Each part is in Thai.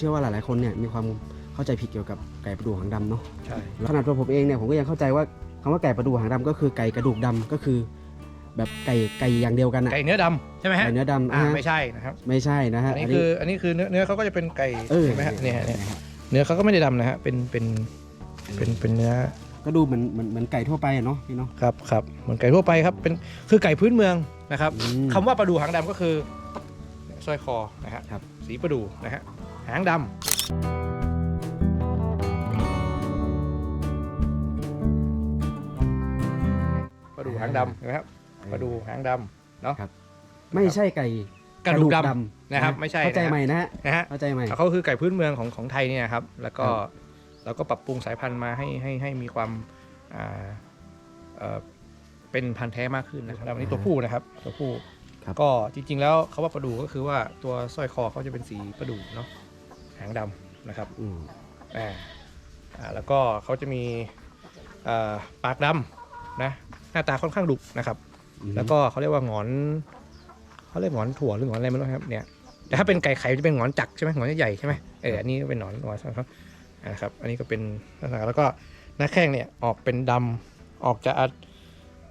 เชื่อว่าหลายๆคนเนี่ยมีความเข้าใจผิดเกี่ยวกับไก่ประดูกหางดำเนาะใช่ขนาดตัวผมเองเนี่ยผมก็ยังเข้าใจว่าคำว่าไก่ประดูกหางดำก็คือไก่กระดูกดำก็คือ แบบไก่ไก่อย่างเดียวกันอะไก่เนื้อดำใช่ไหมฮะไก่เนื้อดำอ่าอ่าไม่ใช่นะครับ ไม่ใช่นะฮะอันนี้คืออันนี้คือเนื้อเนื้อเขาก็จะเป็นไก่เออเห็นไหมฮะเนี่ยฮะเนี่ยเนื้อเขาก็ไม่ได้ดำนะฮะเป็นเป็นเป็นเป็นเนื้อก็ดูเหมือนเหมือนเหมือนไก่ทั่วไปอะเนาะพี่เนาะ ครับครับเหมือนไก่ทั่วไปครับเป็นคือไก่พื้นเมืองนะครับอืมคำว่าประดูหางดำก็คือสร้อยคอนะฮะครับ สีประดูนะฮะ หางดำประดูหางดำนะครับประดูหางดำเนาะ ไม่ใช่ไก่กระดูกดำนะครับ ไม่ใช่เข้าใจนะฮะใหม่นะฮะนะฮะเข้าใจใหม่เขาคือไก่พื้นเมืองของของไทยเนี่ยครับ แล้วก็ครับเราก็ปรับปรุงสายพันธุ์มาให้ให้ให้มีความอ่าเอ่อเป็นพันธุ์แท้มากขึ้นนะครับแล้วอันนี้ตัวผู้นะครับตัวผู้ครับก็จริงๆแล้วเขาว่าประดูก็คือว่าตัวสร้อยคอเขาจะเป็นสีประดูเนาะ หางดำนะครับอืมอ่าอ่าแล้วก็เขาจะมีเอ่อปากดำนะหน้าตาค่อนข้างดุนะครับ แล้วก็เขาเรียกว่าหงอนเขาเรียกหงอนถั่วหรือหงอนอะไรไม่รู้ครับเนี่ยแต่ถ้าเป็นไก่ไข่จะเป็นหงอนจักรใช่ไหมหงอนใหญ่ๆใช่ไหมเอออันนี้เป็นหงอนหงอนครับนะครับ อันนี้ก็เป็นลักษณะแล้วก็หน้าแข้งเนี่ยออกเป็นดำออกจะอาจ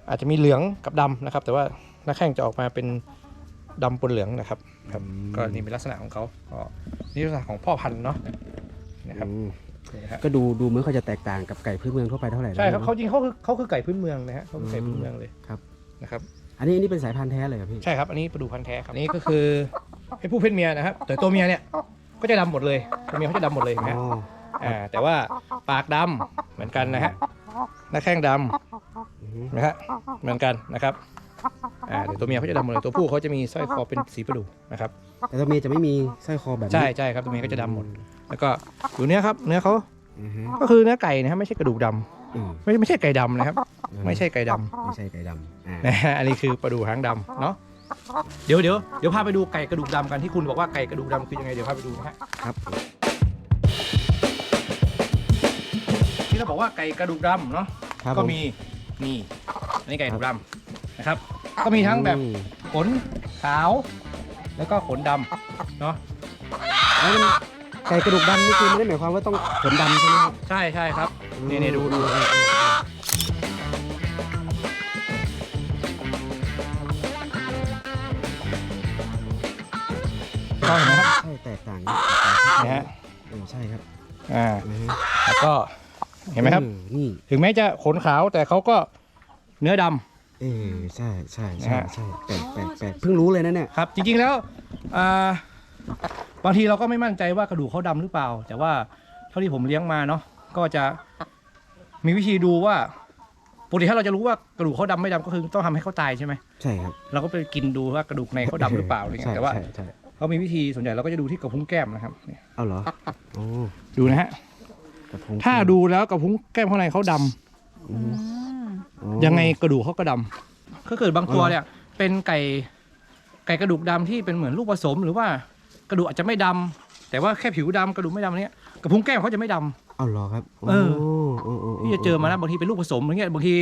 อาจจะมีเหลืองกับดำนะครับ แต่ว่าหน้าแข้งจะออกมาเป็น ดำปนเหลืองนะครับครับก็นี่เป็นลักษณะของเขาก็นี่ลักษณะของพ่อพันธุ์เนาะนะครับอืมนี่นะฮะก็ดูดูไม่ค่อยจะแตกต่างกับไก่พื้นเมืองทั่วไปเท่าไหร่นะใช่ครับเขาจริงเขาคือเขาคือไก่พื้นเมืองนะฮะเขาคือไก่พื้นเมืองเลยครับนะครับอันนี้อันนี้เป็นสายพันธุ์แท้เลยเหรอพี่ใช่ครับอันนี้ปลาดูพันธุ์แท้ครับอันนี้ก็คือเพศผู้เพศเมียนะครับแต่ตัวเมียเนี่ยก็จะดำหมดเลยตัวเมียเขาจะดำหมดเลยเห็นไหมอ๋ออ่าแต่ว่าปากดำเหมือนกันนะฮะหน้าแข้งดอือฮึำนะฮะเหมือนกันนะครับ อ่าเดี๋ยวตัวเมียเขาจะดำหมดเลยตัวผู้เขาจะมีสร้อยคอเป็นสีประดูนะครับแต่ตัวเมียจะไม่มีสร้อยคอแบบนี้ใช่ใช่ครับตัวเมียก็จะดำหมด แล้วก็ดูเนื้อครับเนื้อเขาอือฮึก็คือเนื้อไก่นะฮะไม่ใช่กระดูกดอืมำไม่ไม่ใช่ไก่ดำนะครับ ไม่ใช่ไก่ดำไม่ใช่ไก่ดำอ่านะฮะอันนี้คือปลาดูหางดำเนาะเดี๋ยวเดี๋ยวเดี๋ยวพาไปดูไก่กระดูกดำกันที่คุณบอกว่าไก่กระดูกดำคือยังไงเดี๋ยวพาไปดูนะฮะครับที่เราบอกว่าไก่กระดูกดำเนาะ ครับก็ผมีนี่อันนี้ไก่กระดูกดำนะครับ ก็มีทั้งแบบอืมขนขาว แล้วก็ขนดำเนาะแล้วมันไก่กระดูกดำนี่คือไม่ได้หมายความว่าต้องขนดำใช่ไหมครับใช่ใช่ครับนี่นี่ดูดูก็เห็นไหมครับใช่แตกต่างนะฮะเออใช่ครับอ่าอือฮึแล้วก็เห็นไหมครับออนี่ ถึงแม้จะขนขาวแต่เขาก็เนื้อดำ เออใช่ใช่นะใช่ฮะใช่แปลกแปลกแปลกเพิ่งรู้เลยนะเนี่ยครับ จริงๆแล้วอ่าบางทีเราก็ไม่มั่นใจว่ากระดูกเขาดำหรือเปล่า แต่ว่าเท่าที่ผมเลี้ยงมาเนาะก็จะมีวิธีดูว่าปกติถ้าเราจะรู้ว่ากระดูกเขาดำไม่ดำก็คือต้องทำให้เขาตายใช่ไหมใช่ครับเราก็ไปกินดูว่ากระดูกในเขาดำหรือเปล่าอะไรเงี้ใช่ยแต่ว่าใช่ใช่เขามีวิธีส่วนใหญ่เราก็จะดูที่กระพุ้งแก้มนะครับเนี่ยเอาเหรอโอ้ดูนะฮะกระพงถ้าดูแล้วกระพุ้งแก้มข้างในเขาดำ อืมอ๋อ ยังไงกระดูกเขาก็ดำก็เกิดบางตัวเนี่ยเป็นไก่ไก่กระดูกดำที่เป็นเหมือนลูกผสม หรือว่ากระดูกอาจจะไม่ดำแต่ว่าแค่ผิวดำกระดูกไม่ดำเนี้ยกระพุ้งแก้มเขาจะไม่ดำ เอาเหรอครับเออโโอ้โที่จะเจอมานะบางทีเป็นลูกผสมอย่างเงี้ยบางที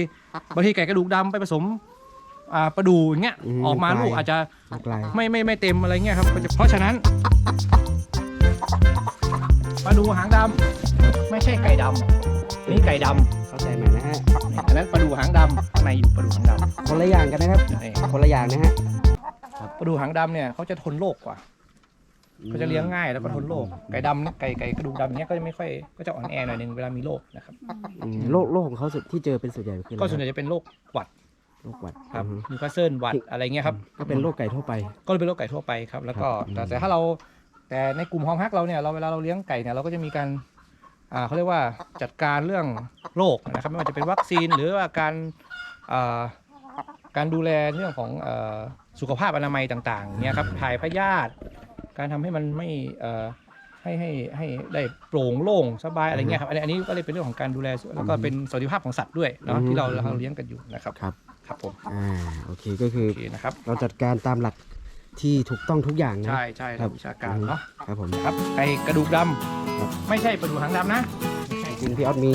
บางทีไก่กระดูกดำไปผสมอ่าปลาดูอย่างเงี้ยออกมาลูกอาจจะลูกลายไม่ไม่ไม่เต็มอะไรเงี้ยครับก็จะเพราะฉะนั้นปลาดูหางดำ ไม่ใช่ไก่ดำนี่ไก่ดำเข้าใจไหมนะฮะเนี่ยอันนั้นปลาดูหางดำข้างในอยู่ปลาดูหางดำคนละอย่างกันนะครับนี่คนละอย่างนะฮะปลาดูหางดำเนี่ยเขาจะทนโรคกว่าเขาจะเลี้ยงง่ายแล้วก็ทนโรคไก่ดำเนี่ยไก่ไก่กระดูกดำเนี่ยก็จะไม่ค่อยก็จะอ่อนแอหน่อยนึงเวลามีโรคนะครับอืมโรคโรคของเขาสุดที่เจอเป็นส่วนใหญ่คืออะไรก็ส่วนใหญ่จะเป็นโรคหวัดโรคหวัดครับอือฮึนิวคาสเซิลหวัดอะไรเงี้ยครับ ก็เป็นโรคไก่ทั่วไป ก็เลยเป็นโรคไก่ทั่วไปครับ แล้วก็ครับแต่แต่ถ้าเราแต่ในกลุ่มฮอมฮักเราเนี่ยเราเวลาเราเลี้ยงไก่เนี่ยเราก็จะมีการอ่า เขาเรียกว่าจัดการเรื่องโรคนะครับไม่ว่าจะเป็นวัคซีนหรือว่าการอ่าการดูแลเรื่องของเอ่อสุขภาพอนามัยต่างๆเนี่ยครับถ่ายพยาธิการทำให้มันไม่เอ่อให้ให้ให้ได้โปร่งโล่งสบายอะไรเงี้ยครับอันนี้อันนี้ก็เลยเป็นเรื่องของการดูแลแล้วก็เป็นสวัสดิภาพของสัตว์ด้วยเนาะที่เราเราเลี้ยงกันอยู่นะครับครับครับผมอ่าโอเคก็คือโอเคนะครับเราจัดการตามหลัก ที่ถูกต้องทุกอย่างนะ ใช่ใช่ครับวิชาการเนาะครับผม ครับไก่กระดูกดครับำไม่ใช่ปลาดูหางดำนะจริงพี่ออสมี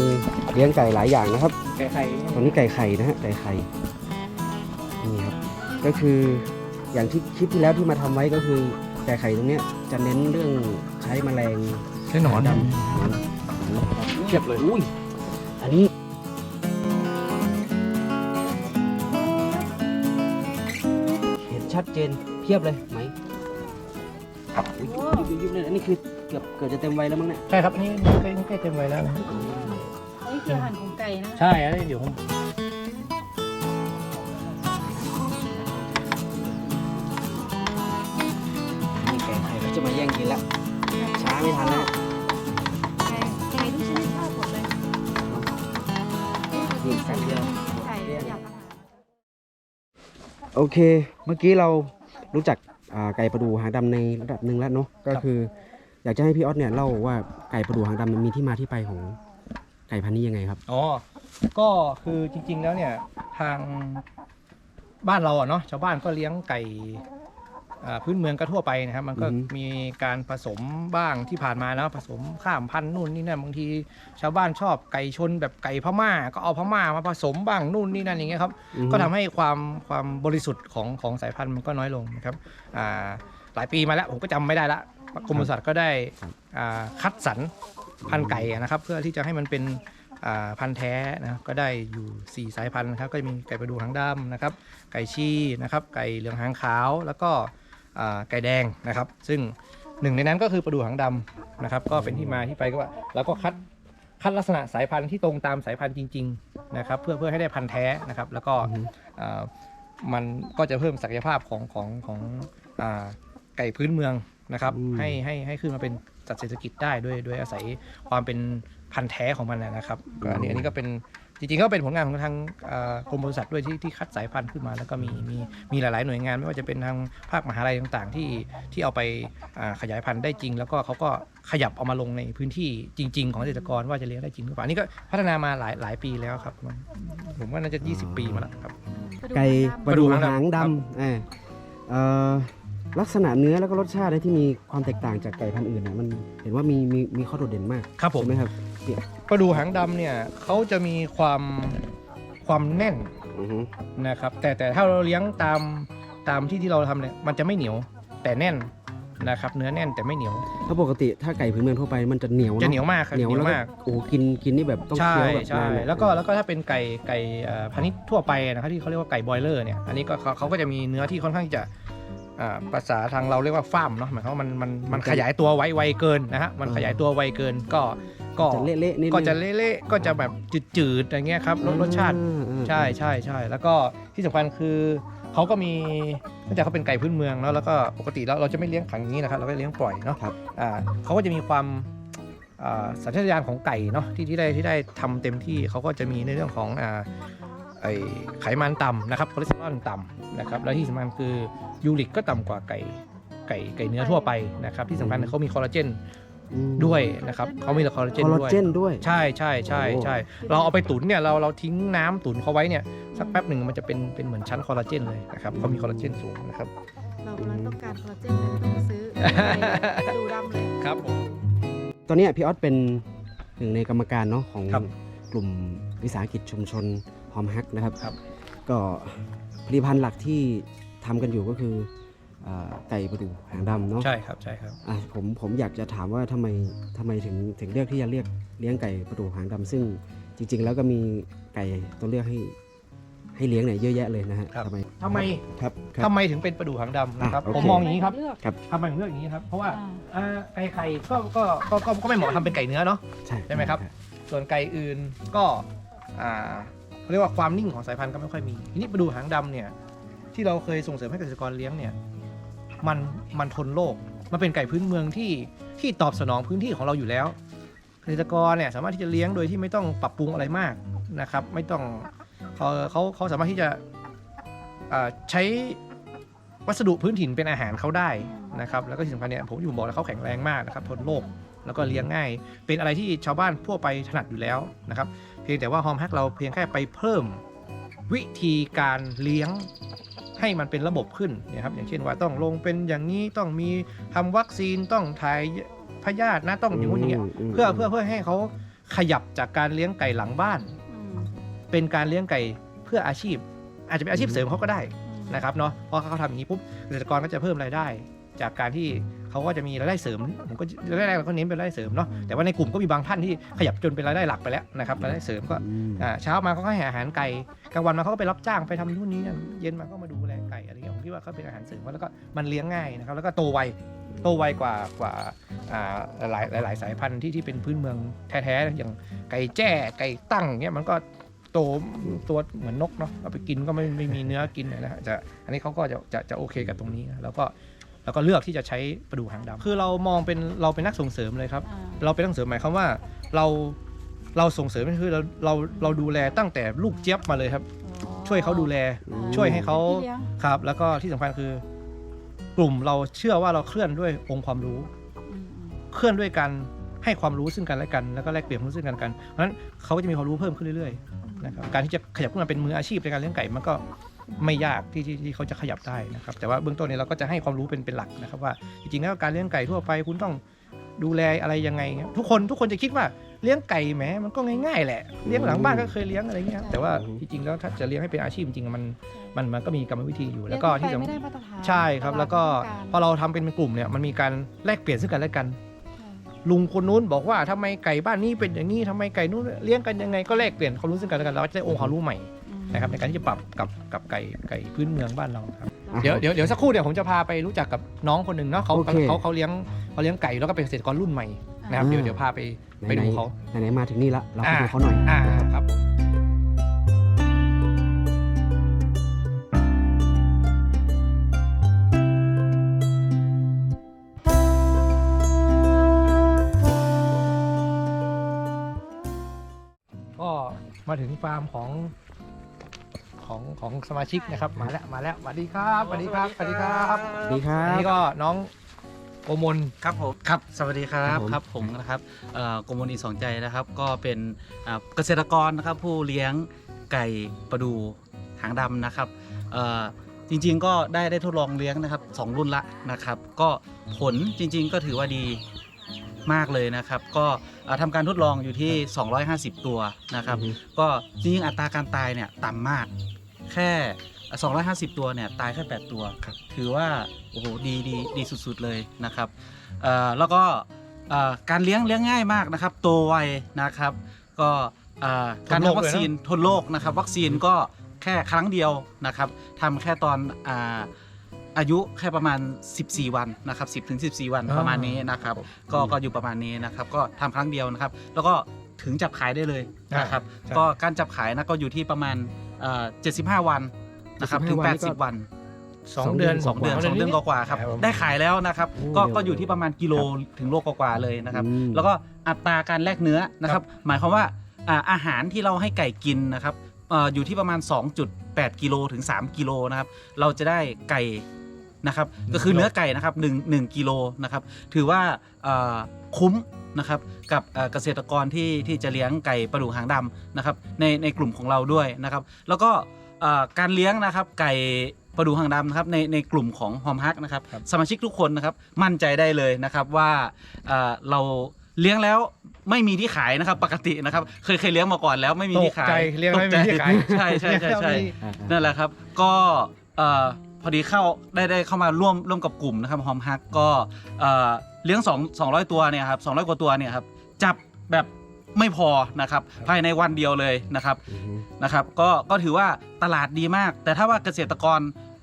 เลี้ยงไก่หลายอย่างนะครับ ไก่ไข่ ตอนนี้ไก่ไข่นะฮะไก่ไข่นี่ครับก็คืออย่างที่คลิปที่แล้วที่มาทำไว้ก็คือไก่ไข่ตรงเนี้ยจะเน้นเรื่องใช้แมลงใช่หนอนดำเทียบเลยอุ้ยอันนี้ ชัดเจนเพียบเลยไหมอุ๊ยยุบยุบยุบเลยอันนี้คือเกือบเกือบจะเต็มวัยแล้วมั้งเนี่ยใช่ครับนี่ใกล้ใกล้เต็มไว้แล้วนะอันนี้คืออาหารของไก่นะใช่อันนี้เดี๋ยวผมนี่แกใครเขาจะมาแย่งกินละช้าไม่ทันแล้วไเค เมื่อกี้เรารู้จักอ่าไก่ประดูหางดำในระดับหนึ่งแล้วเนาะก็คือ อยากจะให้พี่ออสเนี่ยเล่าว่าไก่ประดูหางดำมันมีที่มาที่ไปของไก่พันธุ์นี้ยังไงครับอ๋อก็คือจริงๆแล้วเนี่ยทางบ้านเราอะเนาะชาวบ้านก็เลี้ยงไก่ อ่าพื้นเมืองก็ทั่วไปนะครับมันก็อือฮึ มีการผสมบ้างที่ผ่านมาแล้วผสมข้ามพันธุ์นู่นนี่นั่นบางทีชาวบ้านชอบไก่ชนแบบไก่พม่า ก็เอาพม่ามาผสมบ้างนู่นนี่นั่นอย่างเงี้ยครับอือฮึก็ทำให้ความความบริสุทธิ์ของของสายพันธุ์มันก็น้อยลงนะครับอ่าหลายปีมาแล้วผมก็จำไม่ได้ละกรมปศุสัตว์ก็ได้อ่าคัดสรรพันธุ์ไก่นะครับ เพื่อที่จะให้มันเป็นอ่าพันธุ์แท้นะครับก็ได้อยู่ 4 สายพันธุ์นะครับก็จะมีไก่ประดูหางดำนะครับ ไก่ชีนะครับ ไก่เหลืองหางขาว แล้วก็อ่า ไก่แดงนะครับ ซึ่งหนึ่งในนั้นก็คือประดูหางดำนะครับ ก็เป็นที่มาที่ไปก็ว่าเราก็คัดคัดลักษณะสายพันธุ์ที่ตรงตามสายพันธุ์จริง ๆ นะครับ เพื่อเพื่อให้ได้พันธุ์แท้นะครับ แล้วก็อือฮึอ่ามันก็จะเพิ่มศักยภาพของของของอ่าไก่พื้นเมืองนะครับอืมให้ให้ให้ขึ้นมาเป็นสัตว์เศรษฐกิจได้ด้วยด้วยอาศัยความเป็นพันธุ์แท้ของมันนะนะครับก็อันนี้อันนี้ก็เป็น จริงๆก็เป็นผลงานของทางอ่ากรมปศุสัตว์ด้วยที่ที่คัดสายพันธุ์ขึ้นมา แล้วก็มีมีมีหลายๆหน่วยงาน ไม่ว่าจะเป็นทางภาคมหาลัยต่างๆ ที่ที่เอาไปอ่าขยายพันธุ์ได้จริง แล้วก็เขาก็ขยับเอามาลงในพื้นที่จริง ๆ ของเกษตรกรว่าจะเลี้ยงได้จริงหรือเปล่าอันนี้ก็พัฒนามาหลายหลายปีแล้วครับ ผมว่าน่าจะ 20 ปีมาแล้วครับ ไก่ปประระดูดูหางดำหางดำอ่าเอ่อลักษณะเนื้อแล้วก็รสชาติเนี่ยที่มีความแตกต่างจากไก่พันธุ์อื่นเนี่ยมันเห็นว่ามีมีมีข้อโดดเด่นมากครับผมใช่ไหมครับ ปลาดูหางดำเนี่ยเขาจะมีความความแน่นอือฮึนะครับ แต่แต่ถ้าเราเลี้ยงตามตามที่ที่เราทำเนี่ยมันจะไม่เหนียวแต่แน่นนะครับ เนื้อแน่นแต่ไม่เหนียวถ้าปกติถ้าไก่พื้นเมืองทั่วไปมันจะเหนียวจะเนาะเหนียวมากครับเหนียวแล้วก็มาก โอ้โหกินกินนี่แบบต้องใช่เคี้ยวแบบใช่นานอะ แล้วก็แล้วก็ถ้าเป็นไก่ไก่เอ่อพันธุ์ทั่วไปนะครับที่เขาเรียกว่าไก่บอยเลอร์เนี่ยอันนี้ก็เขาเขาก็จะมีเนื้อที่ค่อนข้างที่จะอ่าภาษาทางเราเรียกว่าฟ้ามเนาะหมายความว่ามันมันมันขยายตัวไวไวเกินนะฮะมันขยายตัวไวเกินก็ ก็จะเละๆนิดนึงก็จะเละๆก็จะแบบจืดๆอย่างเงี้ยครับรสรสชาติอ่อ่าใช่ใช่ใช่แล้วก็ที่สำคัญคือเขาก็มีเนื่องจากเขาเป็นไก่พื้นเมืองเนาะแล้วก็ปกติแล้วเราจะไม่เลี้ยงขังอย่างนี้นะครับ เราก็เลี้ยงปล่อยเนาะครับอ่าเขาก็จะมีความอ่าสัญชาตญาณของไก่เนาะที่ที่ได้ที่ได้ทำเต็มที่เขาก็จะมีในเรื่องของอ่าไอไขมันต่ำนะครับคอเลสเตอรอลต่ำนะครับแล้วที่สำคัญคือยูริกก็ต่ำกว่าไก่ไก่ไก่เนื้อทั่วไปนะครับที่สำคัญเขามีคอลลาเจนอืม ด้วยนะครับเขามีคอลลาเจนคอลลาด้วย เจนด้วย ใช่ใช่ใช่ใช่เราเอาไปตุ๋นเนี่ยเราเราทิ้งน้ำตุ๋นเขาไว้เนี่ยสักแป๊บหนึ่งมันจะเป็นเป็นเหมือนชั้นคอลลาเจนเลยนะครับเขามีคอลลาเจนสูงนะครับ เรากำลังต้องการคอลลาเจนเลยต้องมาซื้อไก่ดูดำเลย ครับผม ตอนเนี้ยพี่ออสเป็นหนึ่งในกรรมการเนาะของครับกลุ่มวิสาหกิจชุมชนหอมฮักนะครับ ครับ ก็ผลิตภัณฑ์หลักที่ทำกันอยู่ก็คืออ่า ไก่ประดูหางดำเนาะใช่ครับใช่ครับอะผมผมอยากจะถามว่าทำไมทำไมถึงถึงเลือกที่จะเรียกเลี้ยงไก่ประดูหางดำซึ่งจริง ๆ แล้วก็มีไก่ตัวเลือกให้ให้เลี้ยงเนี่ยเยอะแยะเลยนะฮะครับทำไมทำไมครับครับทำไมถึงเป็นปลาดูหางดำนะครับอะโอเคผมมองอย่างนี้ครับเลือกทำไมถึงเลือกอย่างนี้ครับเพราะว่าอ่าอ่าไก่ไข่ก็ก็ก็ก็ก็ไม่เหมาะทำเป็นไก่เนื้อเนาะใช่ใช่ไหมครับ ส่วนไก่อื่นก็อ่าเขาเรียกว่าความนิ่งของสายพันธุ์ก็ไม่ค่อยมีทีนี้ปลาดูหางดำเนี่ยที่เราเคยส่งเสริมให้เกษตรกรเลี้ยงเนี่ย มันมันทนโรคมันเป็นไก่พื้นเมืองที่ที่ตอบสนองพื้นที่ของเราอยู่แล้ว เกษตรกรเนี่ยสามารถที่จะเลี้ยงโดยที่ไม่ต้องปรับปรุงอะไรมากนะครับ ไม่ต้องเขาเขาเขาสามารถที่จะใช้วัสดุพื้นถิ่นเป็นอาหารเขาได้นะครับ แล้วก็ที่สำคัญเนี่ยผมอยู่บอกแล้วเขาแข็งแรงมากนะครับทนโรคแล้วก็เลี้ยงง่าย เป็นอะไรที่ชาวบ้านทั่วไปถนัดอยู่แล้วนะครับ เพียงแต่ว่าฮอมแฮกเราเพียงแค่ไปเพิ่มวิธีการเลี้ยง ให้มันเป็นระบบขึ้นนะครับอย่างเช่นว่าต้องลงเป็นอย่างนี้ต้องมีทำวัคซีนต้องถ่ายพยาธินะต้องอย่างนู้นอย่างเงี้ยมเพื่อเพื่อเพื่อให้เขาขยับจากการเลี้ยงไก่หลังบ้านอืมเป็นการเลี้ยงไก่เพื่ออาชีพ อาจจะเป็นอาชีพเสริมเขาก็ได้อืมนะครับเนาะเพราะเขาทำอย่างนี้ปุ๊บเกษตรกรก็จะเพิ่มรายได้ จากการที่เขาก็จะมีรายได้เสริมผมก็แรกๆเราก็เน้นเป็นรายได้เสริมเนาะแต่ว่าในกลุ่มก็มีบางท่านที่ขยับจนเป็นรายได้หลักไปแล้วนะครับรายได้เสริมก็อืมอ่าเช้ามาเขาก็ให้อาหารไก่กลางวันมาเขาก็ไปรับจ้างไปทำนู่นนี่นั่นเย็นมาก็มาดูแล ว่าเขาเป็นอาหารเสริมแล้วก็มันเลี้ยงง่ายนะครับแล้วก็โตไวโตไวกว่ากว่าอ่าหลายหลายหลายสายพันธุ์ที่ที่เป็นพื้นเมืองแท้ๆอย่างไก่แจ้ไก่ตั้งเงี้ยมันก็โตตัวเหมือนนกเนาะเอาไปกินก็ไม่ไม่มีเนื้อกินนะฮะจะอันนี้เขาก็จะจะจะโอเคกับตรงนี้นะแล้วก็แล้วก็เลือกที่จะใช้ปลาดูหางดำคือเรามองเป็นเราเป็นนักส่งเสริมเลยครับอ่าเราเป็นนักส่งเสริมหมายความว่าเราเราส่งเสริมก็คือเราเราเราดูแลตั้งแต่ลูกเจี๊ยบมาเลยครับอ๋อ ช่วยเขาดูแล อืม ช่วยให้เขาพี่เลี้ยง ครับ แล้วก็ที่สำคัญคือกลุ่มเราเชื่อว่าเราเคลื่อนด้วยองค์ความรู้ อืมอืมเคลื่อนด้วยการให้ความรู้ซึ่งกันและกันแล้วก็แลกเปลี่ยนความรู้ซึ่งกันและกันเพราะฉะนั้นเขาก็จะมีความรู้เพิ่มขึ้นเรื่อยๆนะครับการที่จะขยับขึ้นมาเป็นมืออาชีพในการเลี้ยงไก่มันก็ไม่ยากที่ที่ที่เขาจะขยับได้นะครับแต่ว่าเบื้องต้นนี้เราก็จะให้ความรู้เป็นเป็นหลักนะครับว่าจริงๆแล้วการเลี้ยงไก่ทั่วไปคุณต้องดูแลอะไรยังไงครับทุกคนทุกคนจะคิดว่า เลี้ยงไก่แหมมันก็ง่ายๆแหละเลี้ยงหลังบ้านก็เคยเลี้ยงอะไรเงี้ยครับแต่ว่าจริงๆแล้วถ้าจะเลี้ยงให้เป็นอาชีพจริงๆมันมันมันก็มีกรรมวิธีอยู่ แล้วก็ที่เลี้ยงสำไปไม่ได้มาตรฐานใช่ครับตาดแล้วก็ต้องารพอเราทำเป็นกลุ่มเนี่ยมันมีการแลกเปลี่ยนซึ่งกันและกันค่ะลุงคนนู้นบอกว่าทำไมไก่บ้านนี้เป็นอย่างนี้ทำไมไก่นู้นเลี้ยงกันยังไงก็แลกเปลี่ยนความรู้ซึ่งกันและกันเราจะได้องค์ความรู้ใหม่อืม นะครับในการที่จะปรับกับกับไก่ไก่พื้นเมืองบ้านเราครับอะเดี๋ยวเดี๋ยวเดี๋ยวสักครู่เดี๋ยวผมจะพาไปรู้จักกับน้องคนหนึ่งเนาะเขาโอเค เขาเขาเลี้ยงเขาเลี้ยงไก่แล้วก็เป็นเกษตรกรรุ่นใหม่นะครับอ่าเดี๋ยวเดี๋ยวพาไปไปดูเขาไหนไหนๆมาถึงนี่ละ เราไปอ่าดูเขาหน่อย อ่าครับผมก็มาถึงฟาร์มของ ของของสมาชิกนะครับ มาแล้วมาแล้วสวัสดีครับสวัสดีครับสวัสดีครับสวัสดีครัอันบ นี้ก็น้องโอมน ครับผมครับสวัสดีครัครับบผม ครับผมนะครับเอ่อกรมวนีสองใจนะครับ ก็เป็นอ่าเกษตรกรนะครับผู้เลี้ยงไก่ประดูหางดำนะครับเอ่อจริงๆก็ได้ได้ทดลองเลี้ยงนะครับสองรุ่นละนะครับ ก็ผลจริงๆก็ถือว่าดีมากเลยนะครับ ก็อ่าทำการทดลองอยู่ที่ 250 ตัวนะครับอือฮึก็จริงๆอัตราการตายเนี่ยต่ำมาก แค่ 250 ตัวเนี่ยตายแค่ 8 ตัวครับถือว่าโอ้โหดีดีดีสุดๆเลยนะครับเอ่อแล้วก็เอ่อการเลี้ยงเลี้ยงง่ายมากนะครับโตไวนะครับ ก็เอ่อการทนโรคทำวัคซีนทนโรคนะครับ วัคซีนก็แค่ครั้งเดียวนะครับทำแค่ตอนอ่าอายุแค่ประมาณ 14 วันนะครับ10ถึง14 วันอ่าประมาณนี้นะครับก็ก็อยู่ประมาณนี้นะครับ ก็ทำครั้งเดียวนะครับ แล้วก็ถึงจับขายได้เลยนะครับใช่ก็การจับขายนะก็อยู่ที่ประมาณ เอ่อ75 วันนะครับถึง75วันนี่ก็ 80 วัน สองเดือนสองเดือนสองเดือนกว่าๆครับ ครับผมได้ขายแล้วนะครับ โอ้ก็เดี๋ยวก็อยู่ที่ประมาณกิโลถึงโลกว่าๆเลยนะครับ อืม แล้วก็อัตราการแลกเนื้อนะครับ หมายความว่าอ่าอาหารที่เราให้ไก่กินนะครับเอ่ออยู่ที่ประมาณ 2.8 กิโลถึง 3 กิโลนะครับ เราจะได้ไก่ นะครับหนึ่งก็คือกิโลเนื้อไก่นะครับ1 1กิโลนะครับถือว่าเอ่อคุ้มนะครับกับเอ่อเกษตรกรที่ที่จะเลี้ยงไก่ประดูหางดำนะครับในในกลุ่มของเราด้วยนะครับ แล้วก็เอ่อการเลี้ยงนะครับไก่ประดูหางดำนะครับในในกลุ่มของฮอมฮักนะครับครับสมาชิกทุกคนนะครับมั่นใจได้เลยนะครับว่าเอ่อเราเลี้ยงแล้วไม่มีที่ขายนะครับ ปกตินะครับ เคยเคยเลี้ยงมาก่อนแล้วไม่มีที่ขายตกใจเลี้ยงไม่มีที่ขายใช่ใช่ใช่ใช่อ่านั่นแหละครับ ก็เอ่อ พอดีเข้าได้ได้เข้ามาร่วมร่วมกับกลุ่มนะครับฮอมฮักก็เอ่อเลี้ยง2 200 ตัวเนี่ยครับ200 กว่าตัวเนี่ยครับจับแบบไม่พอนะครับภายในวันเดียวเลยนะครับอือฮึนะครับก็ก็ถือว่าตลาดดีมาก แต่ถ้าว่าเกษตรกร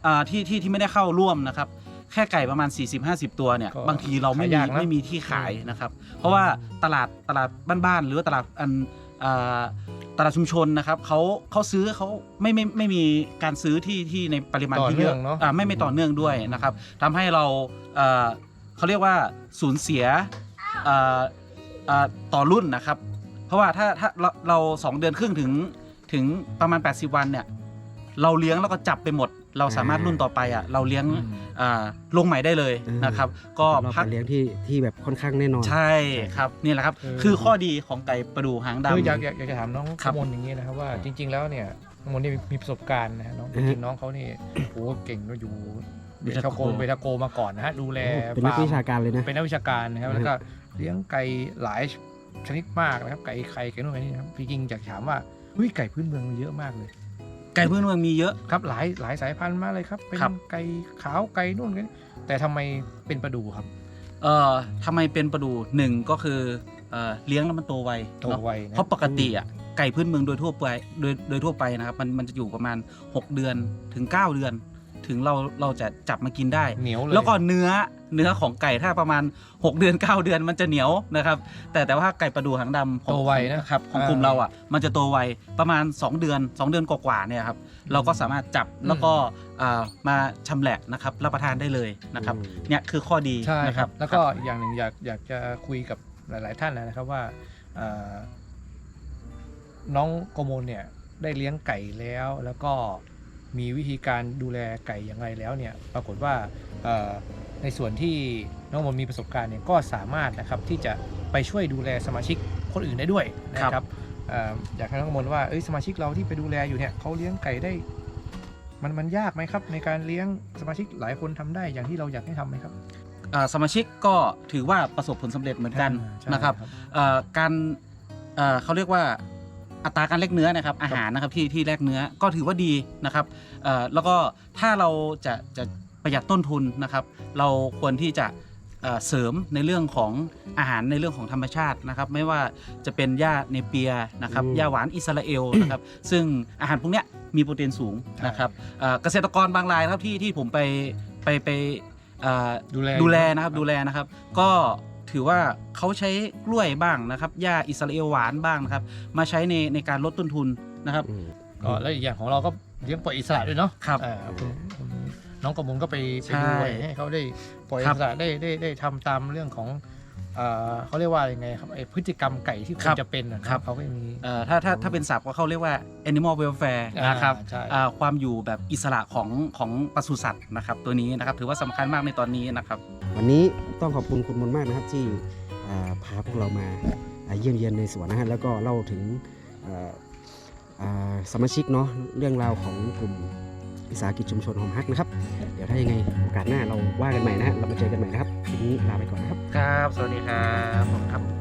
อ่าที่ที่ที่ไม่ได้เข้าร่วมนะครับ แค่ไก่ประมาณ 40-50 ตัวเนี่ยก็บางทีเราไม่ขายมียากนะ ไม่มีที่ขายนะครับ เพราะว่าตลาดตลาดบ้านๆหรือว่าตลาดอัน อ่าตลาดชุมชนนะครับเขาเขาซื้อเขาไม่ไม่ไม่มีการซื้อที่ที่ในปริมาณต่อที่เยอะเนื่องเนอะ อ่าไม่ไม่ต่อเนื่องด้วยนะครับทำให้เราเอ่อเขาเรียกว่าสูญเสียเอ่อเอ่อต่อรุ่นนะครับ เพราะว่าถ้าถ้าเราเราสองเดือนครึ่งถึงถึงประมาณ 80 วันเนี่ยเราเลี้ยงแล้วก็จับไปหมด เราสามารถรุ่นต่อไปอะเราเลี้ยงอ่าลงใหม่ได้เลยนะครับ ก็เราพักไปเลี้ยงที่ที่แบบค่อนข้างแน่นอน ใช่ครับนี่แหละครับ คือคือข้อดีของไก่ประดูหางดำคืออยากอยากอยากจะถามน้องคขรับมลอย่างนี้นะครับว่าจริง ๆแล้วเนี่ยขมลนี่มีประสบการณ์นะฮะน้องอืจอฮึริงๆน้องเขานี่โอ้เก่งก็อยู่เบเบทาทาโกโกเบทาโกมาก่อนนะฮะดูแลโอ้เป็นนักฟร์มวิชาการเลยนะเป็นนักวิชาการนะครับอือฮึแล้วก็เลี้ยงไก่หลายชนิดมากนะครับไก่ไข่ไก่นู่นไก่นี่นะครับพี่จริงอยากถามว่าเฮ้ยไก่พื้นเมืองมีเยอะมากเลย ไก่พื้นเมืองมีเยอะ ครับหลายหลายสายพันธุ์มากเลยครับเป็นครับ ไก่ขาวไก่นู่นไก่นี่แต่ทำไมเป็นประดูครับเอ่อทำไมเป็นประดูหนึ่งก็คือเอ่อเลี้ยงแล้วมันโตไวโตเนอะไวนะเพราะปกติอะไก่พื้นเมืองโดยทั่วไปโดยโดยทั่วไปนะครับมันมันจะอยู่ประมาณ 6 เดือนถึง 9 เดือน ถึงเราเราจะจับมากินได้ เหนียวเลย แล้วก็เนื้อเนื้อของไก่ถ้าประมาณ 6 เดือน 9 เดือนมันจะเหนียวนะครับ แต่แต่ว่าไก่ประดูหางดำของโตไวนะครับของอ่ากลุ่มเราอะมันจะโตไวประมาณ 2 เดือน 2 เดือนกว่าๆเนี่ยครับเราก็สามารถจับแล้วก็อ่ามาชำแหละนะครับรับประทานได้เลยนะครับอืม เนี่ยคือข้อดีใช่นะคครัรับบ แล้วก็อีกอย่างหนึ่งอยากอยากจะคุยกับหลาย ๆ ท่านนะครับว่าเอ่อน้องโกโมลเนี่ยได้เลี้ยงไก่แล้ว แล้วก็ มีวิธีการดูแลไก่อย่างไรแล้วเนี่ยปรากฏว่าเอ่อในส่วนที่น้องโกโมลมีประสบการณ์เนี่ยก็สามารถนะครับที่จะไปช่วยดูแลสมาชิกคนอื่นได้ด้วยนะครับเอ่ออยากให้น้องโกโมลว่าเอ้ยสมาชิกเราที่ไปดูแลอยู่เนี่ยเขาเลี้ยงไก่ได้มันมันยากไหมครับ ในการเลี้ยงสมาชิกหลายคนทำได้อย่างที่เราอยากให้ทำไหมครับอ่าสมาชิกก็ถือว่าประสบผลสำเร็จเหมือนกันใช่นะครับเอ่อการเอ่อเขาเรียกว่า อัตราการแลกเนื้อนะครับอาหารนะครับที่ที่แลกเนื้อก็ถือว่าดีนะครับเอ่อแล้วก็ถ้าเราจะจะประหยัดต้นทุนนะครับ เราควรที่จะเอ่อเสริมในเรื่องของอาหารในเรื่องของธรรมชาตินะครับ ไม่ว่าจะเป็นหญ้าเนเปียนะครับอืมหญ้าหวานอิสราเอลนะครับซึ่งอาหารพวกเนี้ยมีโปรตีนสูงนะครับเอ่อเกษตรกรบางรายนะครับที่ที่ผมไปไปไปเอ่อดูแลดูแลนะครับดูแลนะครับ ก็ ถือว่าเขาใช้กล้วยบ้างนะครับหญ้าอิสราเอลหวานบ้างนะครับ มาใช้ในในการลดต้นทุนนะครับอืมก็แล้วอีกอย่างของเราก็เลี้ยงปล่อยอิสระด้วยเนาะครับอ่าคุณคุณน้องกระมุนก็ไปไปใช่ดูให้เขาได้ปล่อยอิครับสระได้ได้ได้ทำตามเรื่องของ เอ่อเขาเรียกว่ายังไงครับไอพฤติกรรมไก่ที่ควรจะเป็นนะครับเขาก็มีเอ่อถ้าถ้าถ้าเป็นศัพท์ก็เขาเรียกว่า animal welfare อ่านนะครับใช่อ่าความอยู่แบบอิสระของของปศุสัตว์นะครับ ตัวนี้นะครับถือว่าสำคัญมากในตอนนี้นะครับ วันนี้ต้องขอบคุณคุณมนต์มากนะครับที่อ่าพาพวกเรามาอ่าเยี่ยมเยียนในสวนนะฮะแล้วก็เล่าถึงอ่าอ่าสมาชิกเนาะเรื่องราวของกลุ่ม วิสาหกิจชุมชนหอมฮักนะครับ เดี๋ยวถ้ายังไงโอกาสหน้าเราว่ากันใหม่นะฮะเรามาเจอกันใหม่นะครับทีนี้ลาไปก่อนนะครับ ครับ สวัสดีครับผมครับ